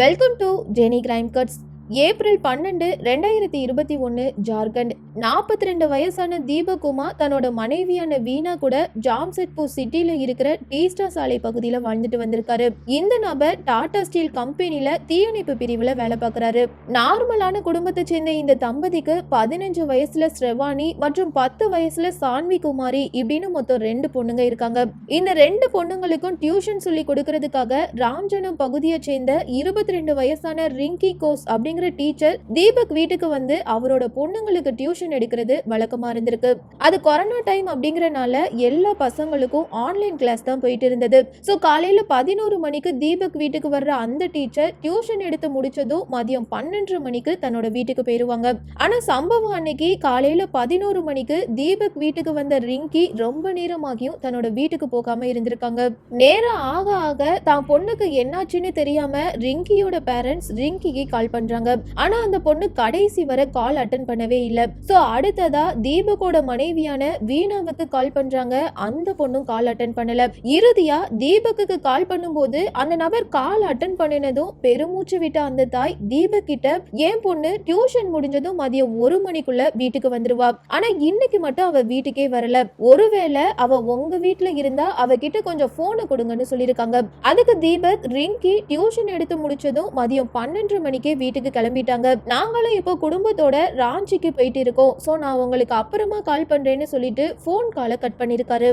Welcome to Jeni crime cuts April பன்னெண்டு ரெண்டாயிரத்தி இருபத்தி ஒன்று ஜார்க்கண்ட். நாற்பத்தி ரெண்டு வயசான தீபகுமார் தன்னோட மனைவியான வீணா கூட ஜாம்செட்பூர் சிட்டியில் இருக்கிற டீஸ்டா சாலை பகுதியில் வாழ்ந்துட்டு வந்திருக்காரு. இந்த நபர் டாடா ஸ்டீல் கம்பெனியில் தீயணைப்பு பிரிவில் வேலை பார்க்குறாரு. நார்மலான குடும்பத்தை சேர்ந்த இந்த தம்பதிக்கு பதினஞ்சு வயசுல ஸ்ரெவானி மற்றும் பத்து வயசுல சான்வி குமாரி இப்படின்னு மொத்தம் ரெண்டு பொண்ணுங்க இருக்காங்க. இந்த ரெண்டு பொண்ணுங்களுக்கும் டியூஷன் சொல்லி கொடுக்கறதுக்காக ராம்ஜனம் பகுதியை சேர்ந்த இருபத்தி ரெண்டு வயசான ரிங்கி கோஸ் அப்படிங்கிற டீச்சர் தீபக் வீட்டுக்கு வந்து அவரோட பொண்ணுங்களுக்கு டியூஷன் எடுக்கிறது வழக்கமா இருந்திருக்கு. அது கொரோனா டைம் அப்படிங்கறனால எல்லா பசங்களுக்கும் ஆன்லைன் கிளாஸ் தான் போயிட்டு இருந்தது. ஸோ காலையில் பதினோரு மணிக்கு தீபக் வீட்டுக்கு வர்ற அந்த டீச்சர் டியூஷன் எடுத்து முடிச்சதும் மதியம் பன்னெண்டு மணிக்கு தன்னோட வீட்டுக்கு போயிருவாங்க. ஆனால் சம்பவம் அன்னைக்கு காலையில் பதினோரு மணிக்கு தீபக் வீட்டுக்கு வந்த ரிங்கி ரொம்ப நேரமாகியும் தன்னோட வீட்டுக்கு போகாம இருந்திருக்காங்க. நேரம் ஆக ஆக தான் பொண்ணுக்கு என்னாச்சுன்னு தெரியாம ரிங்கியோட பேரண்ட்ஸ் ரிங்கிக்கு கால் பண்றாங்க. ஆனா அந்த பொண்ணு கடைசி வரை கால் அட்டன் பண்ணவே இல்லை. ஸோ அடுத்ததா தீபக்கோட மனைவியான வீணாவுக்கு கால் பண்றாங்க. அந்த பொண்ணும் கால் அட்டன் பண்ணல. இறுதியா தீபக்குக்கு கால் பண்ணும்போது அந்த நபர் கால் அட்டன் பண்ணினதும் பெருமூச்சு விட்ட அந்த தாய் தீபக் கிட்ட என் பொண்ணு டியூஷன் முடிஞ்சதும் மதியம் ஒரு மணிக்குள்ள வீட்டுக்கு வந்துருவா. ஆனா இன்னைக்கு மட்டும் அவ வீட்டுக்கே வரல. ஒருவேளை அவ உங்க வீட்டுல இருந்தா அவ கிட்ட கொஞ்சம் போனை கொடுங்கன்னு சொல்லியிருக்காங்க. அதுக்கு தீபக் ரிங்கி டியூஷன் எடுத்து முடிச்சதும் மதியம் பன்னெண்டு மணிக்கே வீட்டுக்கு கிளம்பிட்டாங்க. நாங்களும் இப்போ குடும்பத்தோட ராஞ்சிக்கு போயிட்டு இருக்கோம். ஸோ நான் உங்களுக்கு அப்புறமா கால் பண்ணுறேன்னு சொல்லிட்டு ஃபோன் காலை கட் பண்ணியிருக்காரு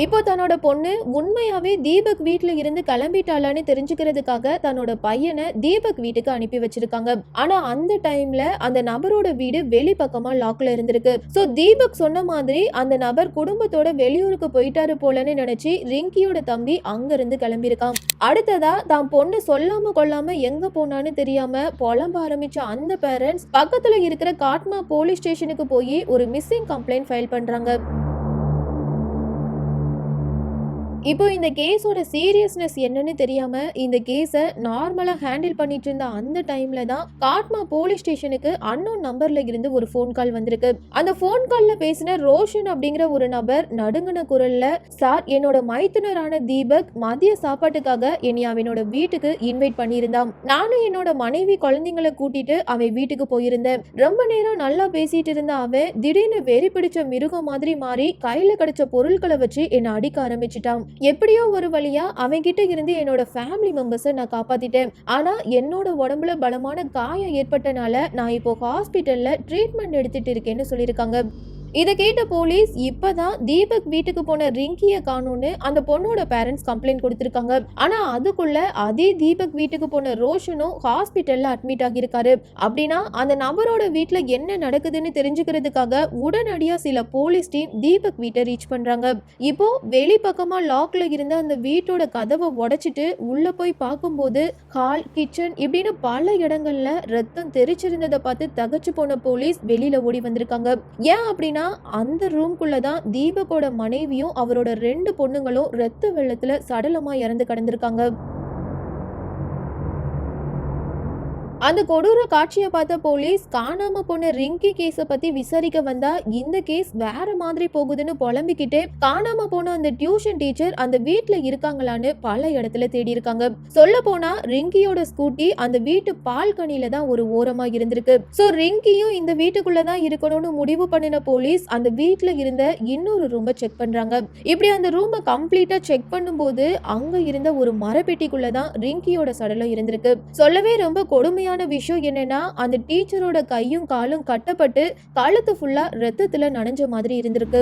இப்போ தன்னோட பொண்ணு உண்மையாவே தீபக் வீட்டில் இருந்து கிளம்பிட்டாளான்னு தெரிஞ்சுக்கிறதுக்காக தன்னோட பையனை தீபக் வீட்டுக்கு அனுப்பி வச்சிருக்காங்க. ஆனா அந்த டைம்ல அந்த நபரோட வீடு வெளி பக்கமா லாக்ல இருந்திருக்கு. சோ தீபக் சொன்ன மாதிரி அந்த நபர் குடும்பத்தோட வெளியூருக்கு போயிட்டாரு போலன்னு நினைச்சு ரிங்கியோட தம்பி அங்க இருந்து கிளம்பியிருக்கான். அடுத்ததா தான் பொண்ணு சொல்லாம கொள்ளாம எங்க போனான்னு தெரியாம புலம்ப ஆரம்பிச்ச அந்த பேரண்ட்ஸ் பக்கத்துல இருக்கிற காட்மா போலீஸ் ஸ்டேஷனுக்கு போய் ஒரு மிஸ்ஸிங் கம்ப்ளைண்ட் ஃபைல் பண்றாங்க. இப்போ இந்த கேஸோட சீரியஸ்னஸ் என்னன்னு தெரியாம இந்த கேஸை நார்மலா ஹேண்டில் பண்ணிட்டு இருந்த அந்த டைம்ல தான் காட்மா போலீஸ் ஸ்டேஷனுக்கு அன்னோன் நம்பர்ல இருந்து ஒரு ஃபோன் கால் வந்திருக்கு. அந்த ஃபோன் கால்ல பேசின ரோஷன் அப்படிங்கிற ஒரு நபர் நடுங்கின குரல்ல சார் என்னோட மைத்துனரான தீபக் மதிய சாப்பாட்டுக்காக என்னை அவனோட வீட்டுக்கு இன்வைட் பண்ணியிருந்தான். நானும் என்னோட மனைவி குழந்தைங்களை கூட்டிட்டு அவன் வீட்டுக்கு போயிருந்தேன். ரொம்ப நேரம் நல்லா பேசிட்டு இருந்த அவன் திடீர்னு வெறி பிடிச்ச மிருகம் மாதிரி மாறி கையில கிடைச்ச பொருட்களை வச்சு என்னை அடிக்க ஆரம்பிச்சிட்டான். எப்படியோ ஒரு வழியா அவன்கிட்ட இருந்து என்னோட ஃபேமிலி மெம்பர்ஸை நான் காப்பாத்திட்டேன். ஆனா என்னோட உடம்புல பலமான காயம் ஏற்பட்டனால நான் இப்போ ஹாஸ்பிட்டல்ல ட்ரீட்மெண்ட் எடுத்துட்டு இருக்கேன்னு சொல்லியிருக்காங்க. இதை கேட்ட போலீஸ் இப்பதான் தீபக் வீட்டுக்கு போன ரிங்கிய காணும்னு அந்த பொண்ணோட பேரண்ட்ஸ் கம்ப்ளைண்ட் கொடுத்திருக்காங்க. ஆனா அதுக்குள்ள அதே தீபக் வீட்டுக்கு போன ரோஷனும் ஹாஸ்பிட்டல்ல அட்மிட் ஆகியிருக்காரு. அப்படின்னா அந்த நபரோட வீட்டுல என்ன நடக்குதுன்னு தெரிஞ்சுக்கிறதுக்காக உடனடியா சில போலீஸ் டீம் தீபக் வீட்டை ரீச் பண்றாங்க. இப்போ வெளி பக்கமா லாக்ல இருந்த அந்த வீட்டோட கதவை உடைச்சிட்டு உள்ள போய் பார்க்கும்போது ஹால் கிச்சன் இப்படின்னு பல இடங்கள்ல ரத்தம் தெரிச்சிருந்ததை பார்த்து தகச்சு போன போலீஸ் வெளியில ஓடி வந்திருக்காங்க. ஏன் அப்படின்னா அந்த ரூம்குள்ளே தான் தீபக்கோட மனைவியும் அவரோட ரெண்டு பொண்ணுங்களும் ரத்த வெள்ளத்துல சடலமா இறந்து கிடந்திருக்காங்க. அந்த கொடூர காட்சியை பார்த்த போலீஸ் காணாம போன ரிங்கி கேஸை பத்தி விசாரிக்க வந்தா இந்த கேஸ் வேற மாதிரி போகுதுன்னு புலம்பிக்கிட்டே காணாம போன அந்த டியூஷன் டீச்சர் அந்த வீட்டுல இருக்காங்களான்னு பல இடத்துல தேடி இருக்காங்க. சொல்ல போனா ரிங்கியோட ஸ்கூட்டி அந்த வீட்டு பால்கனியில தான் ஒரு ஓரமா இருந்திருக்கு. சோ ரிங்கியும் இந்த வீட்டுக்குள்ளதான் இருக்கணும்னு முடிவு பண்ணின போலீஸ் அந்த வீட்டுல இருந்த இன்னொரு ரூமை செக் பண்றாங்க. இப்படி அந்த ரூமை கம்ப்ளீட்டா செக் பண்ணும்போது அங்க இருந்த ஒரு மரப்பெட்டிக்குள்ளதான் ரிங்கியோட சடலம் இருந்திருக்கு. சொல்லவே ரொம்ப உண்மையான விஷயம் என்னன்னா அந்த டீச்சரோட கையும் காலும் கட்டப்பட்டு காலத்து ஃபுல்லா ரத்தத்துல நனைஞ்ச மாதிரி இருந்திருக்கு.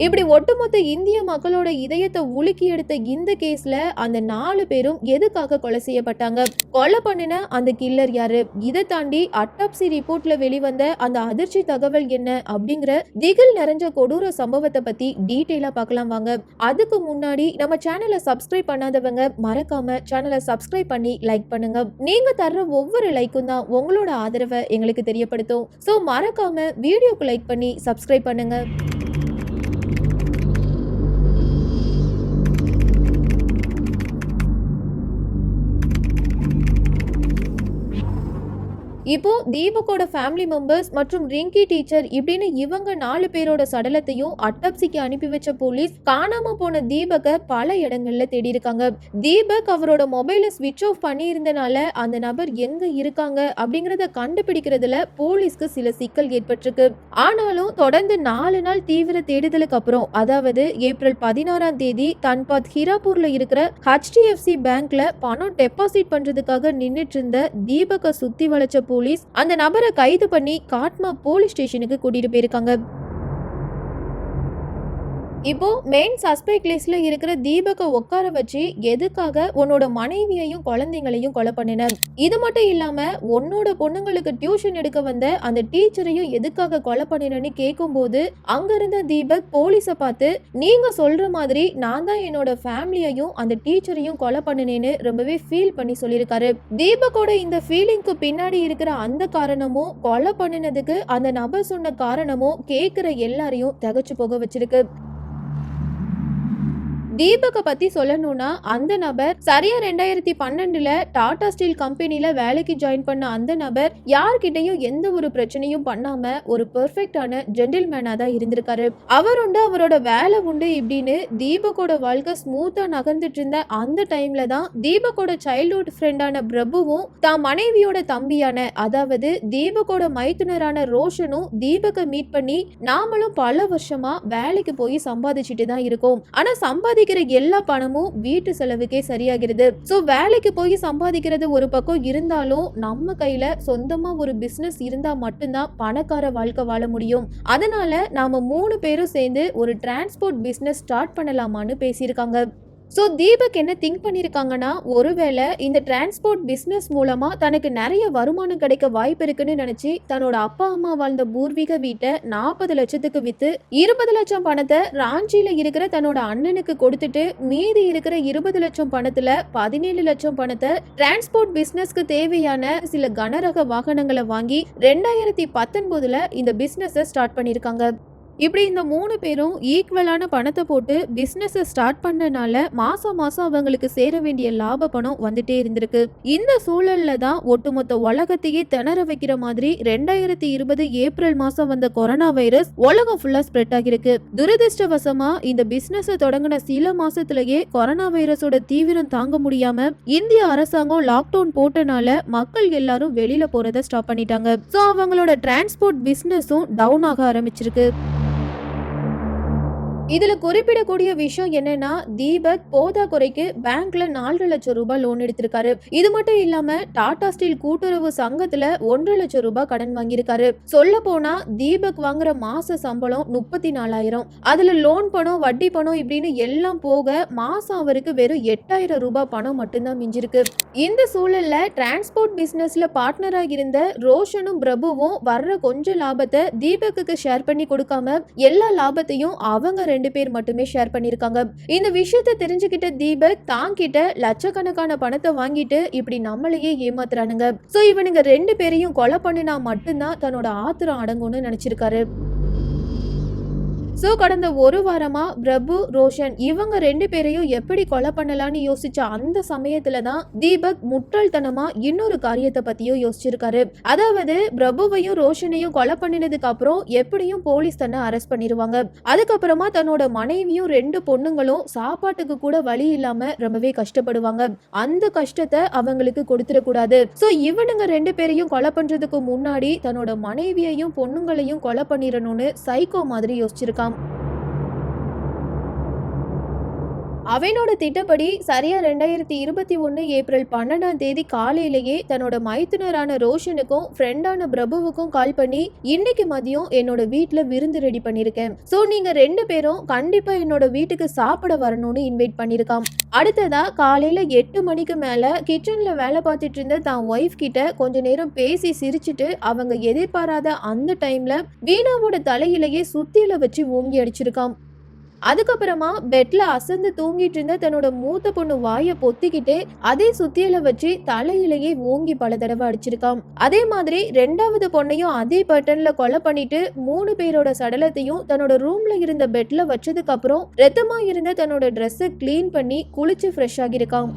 இப்படி ஒட்டுமொத்த இந்திய மக்களோட இதயத்தை உலுக்கி எடுத்த இந்த கேஸ்ல அந்த நாலு பேரும் எதுக்காக கொலை செய்யப்பட்டாங்க? கொலை பண்ணின அந்த கில்லர் யாரு? இதை தாண்டி அட்டாப்சி ரிப்போர்ட்ல வெளிவந்த அந்த அதிர்ச்சி தகவல் என்ன அப்படிங்கிற திகில் நிறைஞ்ச கொடூர சம்பவத்தை பத்தி டீட்டெயிலா பார்க்கலாம் வாங்க. அதுக்கு முன்னாடி நம்ம சேனலை சப்ஸ்கிரைப் பண்ணாதவங்க மறக்காம சேனலை சப்ஸ்கிரைப் பண்ணி லைக் பண்ணுங்க. நீங்க தர்ற ஒவ்வொரு லைக்கும் தான் உங்களோட ஆதரவை எங்களுக்கு தெரியப்படுத்தும். ஸோ மறக்காம வீடியோக்கு லைக் பண்ணி சப்ஸ்கிரைப் பண்ணுங்க. இப்போ தீபக்கோட ஃபேமிலி மெம்பர்ஸ் மற்றும் ரிங்கி டீச்சர் இப்படின்னு இவங்க நாலு பேரோட சடலத்தையும் அட்டப்சிக்கு அனுப்பி வச்ச போலீஸ் காணாம போன தீபக பல இடங்கள்ல தேடி இருக்காங்க தீபக் அவரோட மொபைலை ஸ்விட்ச் ஆஃப் பண்ணி இருந்தனால அந்த நபர் எங்க இருக்காங்க அப்படிங்கறத கண்டுபிடிக்கிறதுல போலீஸ்க்கு சில சிக்கல் ஏற்பட்டிருக்கு. ஆனாலும் தொடர்ந்து நாலு நாள் தீவிர தேடுதலுக்கு அப்புறம் அதாவது ஏப்ரல் பதினாறாம் தேதி தன்பாத் ஹிராப்பூர்ல இருக்கிற ஹெச்டிஎஃப்சி பேங்க்ல பணம் டெபாசிட் பண்றதுக்காக நின்றுட்டு இருந்த தீபக சுத்தி வளைச்ச போலீஸ் அந்த நபரை கைது பண்ணி காட்மா போலீஸ் ஸ்டேஷனுக்கு கூட்டிட்டு போயிருக்காங்க. இப்போ மெயின் சஸ்பெக்ட் லிஸ்ட்ல இருக்கிற தீபக்கை உட்கார வச்சு எதுக்காக உன்னோட மனைவியையும் குழந்தைங்களையும் கொலை பண்ணினர் இது மட்டும் இல்லாம உன்னோட பொண்ணுங்களுக்கு டியூஷன் எடுக்க வந்த அந்த டீச்சரையும் எதுக்காக கொலை பண்ணினன்னு கேட்கும்போது அங்க இருந்த தீபக் போலீஸை பார்த்து நீங்க சொல்ற மாதிரி நான் தான் என்னோட ஃபேமிலியையும் அந்த டீச்சரையும் கொலை பண்ணினேன்னு ரொம்பவே ஃபீல் பண்ணி சொல்லியிருக்காரு. தீபக்கோட இந்த ஃபீலிங்க்கு பின்னாடி இருக்கிற அந்த காரணமும் கொலை பண்ணினதுக்கு அந்த நபர் சொன்ன காரணமும் கேட்குற எல்லாரையும் தகச்சு போக வச்சிருக்கு. தீபகை பத்தி சொல்லணும்னா அந்த நபர் சரியா ரெண்டாயிரத்தி பன்னெண்டுல டாடா ஸ்டீல் கம்பெனில வேலைக்கு ஜாயின் பண்ண அந்த நபர் யார்கிட்டயும் எந்த ஒரு பிரச்சனையும் பண்ணாம ஒரு பெர்ஃபெக்டான ஜென்டில்மேனா தான் இருந்திருக்காரு. அவர் உண்டு அவரோட வேலை உண்டு இப்படின்னு தீபக்கோட வாழ்க்கை ஸ்மூத்தா நகர்ந்துட்டு இருந்த அந்த டைம்ல தான் தீபக்கோட சைல்ட்ஹுட் ஃப்ரெண்டான பிரபுவும் தான் மனைவியோட தம்பியான அதாவது தீபக்கோட மைத்துனரான ரோஷனும் தீபகை மீட் பண்ணி நாமளும் பல வருஷமா வேலைக்கு போய் சம்பாதிச்சுட்டு தான் இருக்கோம். ஆனா சம்பாதிக்கிற எல்லா பணமும் வீட்டு செலவுக்கே சரியாகிறது. சோ வேலைக்கு போய் சம்பாதிக்கிறது ஒரு பக்கம் இருந்தாலும் நம்ம கையில சொந்தமா ஒரு பிசினஸ் இருந்தா மட்டும்தான் பணக்கார வாழ்க்கை வாழ முடியும். அதனால நாம மூணு பேரும் சேர்ந்து ஒரு டிரான்ஸ்போர்ட் பிசினஸ் ஸ்டார்ட் பண்ணலாமான்னு பேசியிருக்காங்க. ஸோ தீபக் என்ன திங்க் பண்ணியிருக்காங்கன்னா ஒருவேளை இந்த டிரான்ஸ்போர்ட் பிஸ்னஸ் மூலமாக தனக்கு நிறைய வருமானம் கிடைக்க வாய்ப்பு இருக்குன்னு நினச்சி தன்னோட அப்பா அம்மா வாழ்ந்த பூர்வீக வீட்டை நாற்பது லட்சத்துக்கு விற்று இருபது லட்சம் பணத்தை ராஞ்சியில் இருக்கிற தன்னோட அண்ணனுக்கு கொடுத்துட்டு மீதி இருக்கிற இருபது லட்சம் பணத்தில் பதினேழு லட்சம் பணத்தை டிரான்ஸ்போர்ட் பிஸ்னஸ்க்கு தேவையான சில கனரக வாகனங்களை வாங்கி ரெண்டாயிரத்தி பத்தொன்பதுல இந்த பிஸ்னஸை ஸ்டார்ட் பண்ணியிருக்காங்க இப்படி இந்த மூணு பேரும் ஈக்குவலான பணத்தை போட்டு பிஸ்னஸை ஸ்டார்ட் பண்ணனால மாசம் மாசம் அவங்களுக்கு சேர வேண்டிய லாப பணம் வந்துட்டே இருந்திருக்கு. இந்த சூழல்ல தான் ஒட்டுமொத்த உலகத்தையே திணற வைக்கிற மாதிரி ரெண்டாயிரத்தி இருபது ஏப்ரல் மாசம் வந்த கொரோனா வைரஸ் உலகம் ஃபுல்லா ஸ்ப்ரெட் ஆகிருக்கு துரதிருஷ்டவசமா இந்த பிசினஸை தொடங்கின சில மாசத்திலேயே கொரோனா வைரஸோட தீவிரம் தாங்க முடியாம இந்திய அரசாங்கம் லாக்டவுன் போட்டனால மக்கள் எல்லாரும் வெளியில போறதை ஸ்டாப் பண்ணிட்டாங்க. ஸோ அவங்களோட டிரான்ஸ்போர்ட் பிசினஸும் டவுன் ஆக ஆரம்பிச்சிருக்கு. இதுல குறிப்பிடக்கூடிய விஷயம் என்னன்னா தீபக் போதா குறைக்கு பேங்க்ல நாலு லட்சம் ரூபாய் லோன் எடுத்திருக்காரு. இது மட்டும் இல்லாம டாடா ஸ்டீல் கூட்டுறவு சங்கத்துல ஒன்றரை லட்சம் ரூபாய் கடன் வாங்கியிருக்காரு. சொல்ல போனா தீபக் வாங்குற மாச சம்பளம் முப்பத்தி நாலாயிரம் அதுல லோன் பணம் வட்டி பணம் இப்படின்னு எல்லாம் போக மாசம் அவருக்கு வெறும் எட்டாயிரம் ரூபாய் பணம் மட்டும்தான் மிஞ்சிருக்கு. இந்த சூழல்ல டிரான்ஸ்போர்ட் பிசினஸ்ல பார்ட்னராக இருந்த ரோஷனும் பிரபுவும் வர்ற கொஞ்ச லாபத்தை தீபக்குக்கு ஷேர் பண்ணி கொடுக்காம எல்லா லாபத்தையும் அவங்க ரெண்டு ரெண்டு பேர் மட்டுமே ஷேர் பண்ணியிருக்காங்க. இந்த விஷயத்தை தெரிஞ்சுக்கிட்ட தீபக் தான் கிட்ட லட்சக்கணக்கான பணத்தை வாங்கிட்டு இப்படி நம்மளையே ஏமாத்துறானுங்க. சோ இவனுங்க ரெண்டு பேரையும் கொலை பண்ணினா மட்டும்தான் தன்னோட ஆத்திரம் அடங்கும்னு நினைச்சிருக்காரு. ஸோ கடந்த ஒரு வாரமாக பிரபு ரோஷன் இவங்க ரெண்டு பேரையும் எப்படி கொலை பண்ணலான்னு யோசிச்ச அந்த சமயத்துல தான் தீபக் முட்டாள்தனமா இன்னொரு காரியத்தை பத்தியும் யோசிச்சிருக்காரு. அதாவது பிரபுவையும் ரோஷனையும் கொலை பண்ணினதுக்கு அப்புறம் எப்படியும் போலீஸ் தன்னை அரெஸ்ட் பண்ணிடுவாங்க அதுக்கப்புறமா தன்னோட மனைவியும் ரெண்டு பொண்ணுங்களும் சாப்பாட்டுக்கு கூட வழி இல்லாம ரொம்பவே கஷ்டப்படுவாங்க. அந்த கஷ்டத்தை அவங்களுக்கு கொடுத்துடக்கூடாது. ஸோ இவனுங்க ரெண்டு பேரையும் கொலை பண்றதுக்கு முன்னாடி தன்னோட மனைவியையும் பொண்ணுங்களையும் கொலை பண்ணிடணும்னு சைக்கோ மாதிரி யோசிச்சிருக்காங்க. out அவனோட திட்டப்படி சரியா ரெண்டாயிரத்தி இருபத்தி ஒன்று ஏப்ரல் பன்னெண்டாம் தேதி காலையிலேயே தன்னோட மைத்துனரான ரோஷனுக்கும் ஃப்ரெண்டான பிரபுவுக்கும் கால் பண்ணி இன்னைக்கு மதியம் என்னோட வீட்டில் விருந்து ரெடி பண்ணியிருக்கேன் ஸோ நீங்க ரெண்டு பேரும் கண்டிப்பா என்னோட வீட்டுக்கு சாப்பிட வரணும்னு இன்வைட் பண்ணியிருக்கான் அடுத்ததா காலையில எட்டு மணிக்கு மேல கிச்சன்ல வேலை பார்த்துட்டு இருந்த தான் ஒய்ஃப் கிட்ட கொஞ்ச நேரம் பேசி சிரிச்சிட்டு அவங்க எதிர்பாராத அந்த டைம்ல வீணாவோட தலையிலேயே சுத்தியில வச்சு ஓங்கி அடிச்சிருக்கான் அதுக்கப்புறமா பெட்ல அசந்து தூங்கிட்டு இருந்த தன்னோட மூத்த பொண்ணு வாயை பொத்திக்கிட்டு அதே சுத்தியல வச்சு தலையிலேயே ஓங்கி பல தடவை அடிச்சிருக்கான் அதே மாதிரி ரெண்டாவது பொண்ணையும் அதே பட்டன்ல கொலை பண்ணிட்டு மூணு பேரோட சடலத்தையும் தன்னோட ரூம்ல இருந்த பெட்ல வச்சதுக்கு அப்புறம் ரத்தமா இருந்த தன்னோட ட்ரெஸ்ஸை கிளீன் பண்ணி குளிச்சு ஃப்ரெஷ் ஆகியிருக்கான்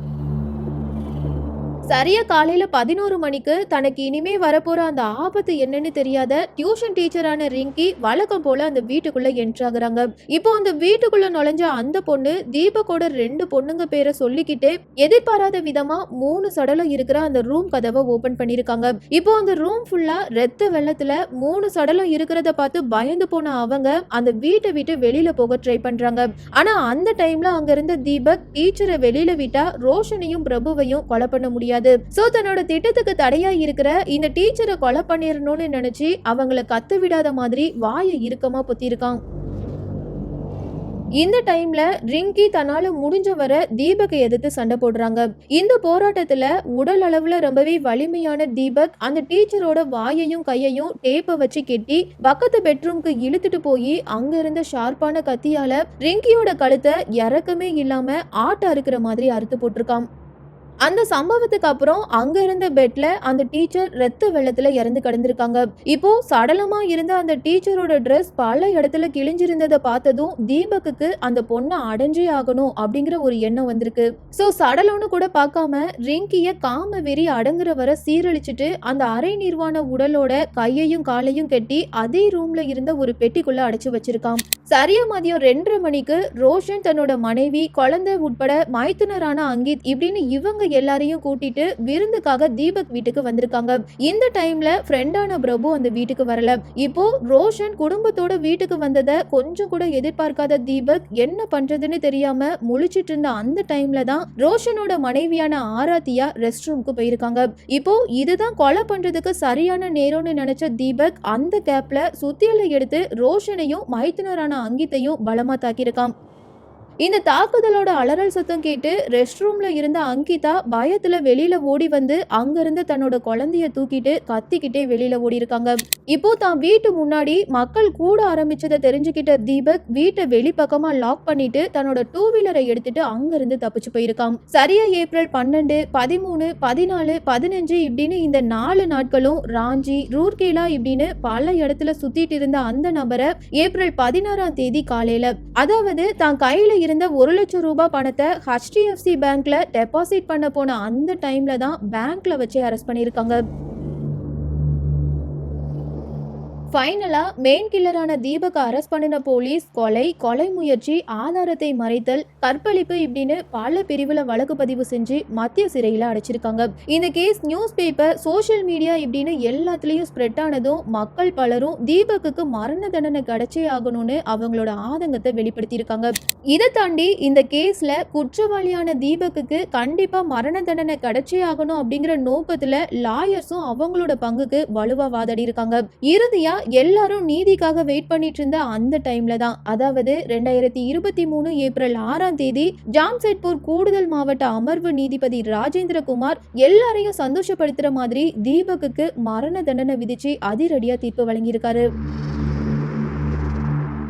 சரியா காலையில் பதினோரு மணிக்கு தனக்கு இனிமே வரப்போற அந்த ஆபத்து என்னன்னு தெரியாத டியூஷன் டீச்சரான ரிங்கி வழக்கம் போல அந்த வீட்டுக்குள்ள என்ட்ராகிறாங்க இப்போ அந்த வீட்டுக்குள்ள நுழைஞ்ச அந்த பொண்ணு தீபக்கோட ரெண்டு பொண்ணுங்க பேரை சொல்லிக்கிட்டே எதிர்பாராத விதமா மூணு சடலம் இருக்கிற அந்த ரூம் கதவை ஓபன் பண்ணிருக்காங்க இப்போ அந்த ரூம் ஃபுல்லா ரத்த வெள்ளத்துல மூணு சடலம் இருக்கிறத பார்த்து பயந்து போன அவங்க அந்த வீட்டை விட்டு வெளியில போக ட்ரை பண்றாங்க. ஆனா அந்த டைம்ல அங்க இருந்த தீபக் டீச்சரை வெளியில விட்டா ரோஷனையும் பிரபுவையும் கொலை பண்ண முடியாது. சோ தன்னோட திட்டத்துக்கு தடையா இருக்கிற இந்த டீச்சரை கொலை பண்ணிடணும்னு நினைச்சு அவங்கள கத்து விடாத மாதிரி வாயை இறுக்கமா பொத்திருக்கான். இந்த டைம்ல ரிங்கி தன்னால முடிஞ்ச வர தீபக்கை எதிர்த்து சண்டை போடுறாங்க. இந்த போராட்டத்துல உடல் அளவுல ரொம்பவே வலிமையான தீபக் அந்த டீச்சரோட வாயையும் கையையும் டேப்பை வச்சு கெட்டி பக்கத்து பெட்ரூம்க்கு இழுத்துட்டு போய் அங்க இருந்த ஷார்ப்பான கத்தியால ரிங்கியோட கழுத்தை இறக்கமே இல்லாம ஆட்ட அறுக்கிற மாதிரி அறுத்து போட்டிருக்கான். அந்த சம்பவத்துக்கு அப்புறம் அங்க இருந்த பெட்ல அந்த டீச்சர் ரத்த வெள்ளத்துல இறந்து கிடந்திருக்காங்க. இப்போ சடலமா இருந்த அந்த டீச்சரோட ட்ரெஸ் பல இடத்துல கிழிஞ்சிருந்ததை பார்த்ததும் தீபக்குக்கு அந்த பொண்ணை அடைஞ்சே ஆகணும் அப்படிங்கிற ஒரு எண்ணம் வந்திருக்கு. சோ சடலம்னு கூட பார்க்காம ரிங்கிய காம வெறி அடங்குற வர சீரழிச்சிட்டு அந்த அரை நிர்வாண உடலோட கையையும் காலையும் கட்டி அதே ரூம்ல இருந்த ஒரு பெட்டிக்குள்ள அடைச்சு வச்சிருக்கான் சரியா மதியம் ரெண்டரை மணிக்கு ரோஷன் தன்னோட மனைவி குழந்தை உட்பட மைத்துனரான அங்கித் இப்படின்னு இவங்க எல்லாரையும் கூட்டிட்டு விருந்துக்காக தீபக் வீட்டுக்கு வந்திருக்காங்க. இந்த டைம்ல ஃப்ரெண்டான பிரபு அந்த வீட்டுக்கு வரல. இப்போ ரோஷன் குடும்பத்தோட வீட்டுக்கு வந்ததை கொஞ்சம் கூட எதிர்பார்க்காத தீபக் என்ன பண்றதுன்னு தெரியாம முழிச்சிட்டு இருந்த அந்த டைம்ல தான் ரோஷனோட மனைவியான ஆராத்தியா ரெஸ்ட் ரூம்க்கு போயிருக்காங்க. இப்போ இதுதான் கொலை பண்றதுக்கு சரியான நேரம்னு நினைச்ச தீபக் அந்த கேப்ல சுத்தியலை எடுத்து ரோஷனையும் மைத்துனரான அங்கித்தையும் பலமா தாக்கியிருக்கான். இந்த தாக்குதலோட அலறல் சத்தம் கேட்டு ரெஸ்ட் ரூம்ல இருந்த அங்கிதா பயத்துல வெளியில ஓடி வந்து அங்கிருந்து தன்னோட குழந்தைய தூக்கிட்டு கத்திக்கிட்டே வெளியில ஓடி இருக்காங்க இப்போ தான் வீட்டு முன்னாடி மக்கள் கூட ஆரம்பிச்சதை தெரிஞ்சுக்கிட்ட தீபக் வீட்டை வெளிப்பக்கமா லாக் பண்ணிட்டு தன்னோட டூ வீலரை எடுத்துட்டு அங்கிருந்து தப்பிச்சு போயிருக்கான். சரியா ஏப்ரல் பன்னெண்டு பதிமூணு பதினாலு பதினஞ்சு இப்படின்னு இந்த நாலு நாட்களும் ராஞ்சி ரூர்கேலா இப்படின்னு பல இடத்துல சுத்திட்டு இருந்த அந்த நபரை ஏப்ரல் பதினாறாம் தேதி காலையில அதாவது தான் கையில இருந்த ஒரு லட்சம் ரூபாய் பணத்தை ஹெச்டிஎஃப்சி பேங்க்ல டெபாசிட் பண்ண போன அந்த டைம்ல தான் பேங்க்ல வச்சு அரெஸ்ட் பண்ணியிருக்காங்க. ஃபைனலாக மெயின் கில்லரான தீபக் அரெஸ்ட் பண்ணின போலீஸ் கொலை கொலை முயற்சி ஆதாரத்தை மறைத்தல் கற்பழிப்பு இப்படின்னு பல பிரிவில் வழக்கு பதிவு செஞ்சு மத்திய சிறையில் அடைச்சிருக்காங்க. இந்த case news paper social media இப்படின்னு எல்லாத்துலேயும் ஸ்ப்ரெட் ஆனதும் மக்கள் பலரும் தீபக்குக்கு மரண தண்டனை கிடைச்சே ஆகணும்னு அவங்களோட ஆதங்கத்தை வெளிப்படுத்தியிருக்காங்க. இதை தாண்டி இந்த கேஸில் குற்றவாளியான தீபக்குக்கு கண்டிப்பாக மரண தண்டனை கிடைச்சே ஆகணும் அப்படிங்கிற நோக்கத்தில் லாயர்ஸும் அவங்களோட பங்குக்கு வலுவாக வாதாடி இருக்காங்க இறுதியாக எல்லாரும் நீதிக்காக வெயிட் பண்ணிட்டு இருந்த அந்த டைம்ல தான். அதாவது ரெண்டாயிரத்தி இருபத்தி மூணு ஏப்ரல் ஆறாம் தேதி ஜாம்செட்பூர் கூடுதல் மாவட்ட அமர்வு நீதிபதி ராஜேந்திர குமார் எல்லாரையும் சந்தோஷப்படுத்துற மாதிரி தீபக்குக்கு மரண தண்டனை விதிச்சு அதிரடியா தீர்ப்பு வழங்கியிருக்காரு.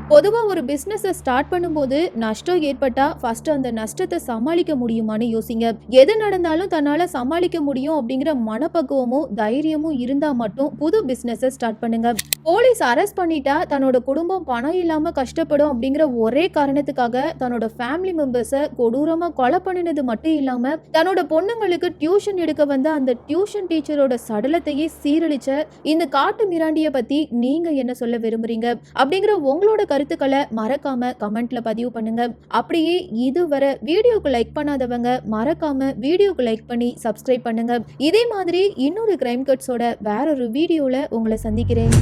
பொதுவாக ஒரு பிஸ்னஸை ஸ்டார்ட் பண்ணும்போது நஷ்டம் ஏற்பட்டா ஃபர்ஸ்ட் அந்த நஷ்டத்தை சமாளிக்க முடியுமான்னு யோசிங்க. எது நடந்தாலும் தன்னால சமாளிக்க முடியும் அப்படிங்கிற மனப்பக்குவமும் தைரியமும் இருந்தா மட்டும் புது பிஸ்னஸை ஸ்டார்ட் பண்ணுங்க. போலீஸ் அரெஸ்ட் பண்ணிட்டா தன்னோட குடும்பம் பணம் இல்லாம கஷ்டப்படும் அப்படிங்கிற ஒரே காரணத்துக்காக தன்னோட ஃபேமிலி மெம்பர்ஸை கொடூரமா கொலை பண்ணினது மட்டும் இல்லாம தன்னோட பொண்ணுங்களுக்கு டியூஷன் எடுக்க வந்த அந்த டியூஷன் டீச்சரோட சடலத்தையே சீரழிச்ச இந்த காட்டு மிராண்டிய பத்தி நீங்க என்ன சொல்ல விரும்புறீங்க? அப்படிங்கிற உங்களோட கருத்துக்களை மறக்காம கமெண்ட்ல பதிவு பண்ணுங்க. அப்படியே இதுவரை வீடியோக்கு லைக் பண்ணாதவங்க மறக்காம வீடியோக்கு லைக் பண்ணி சப்ஸ்கிரைப் பண்ணுங்க. இதே மாதிரி இன்னொரு கிரைம் கட்ஸோட வேற ஒரு வீடியோல உங்களை சந்திக்கிறேன்.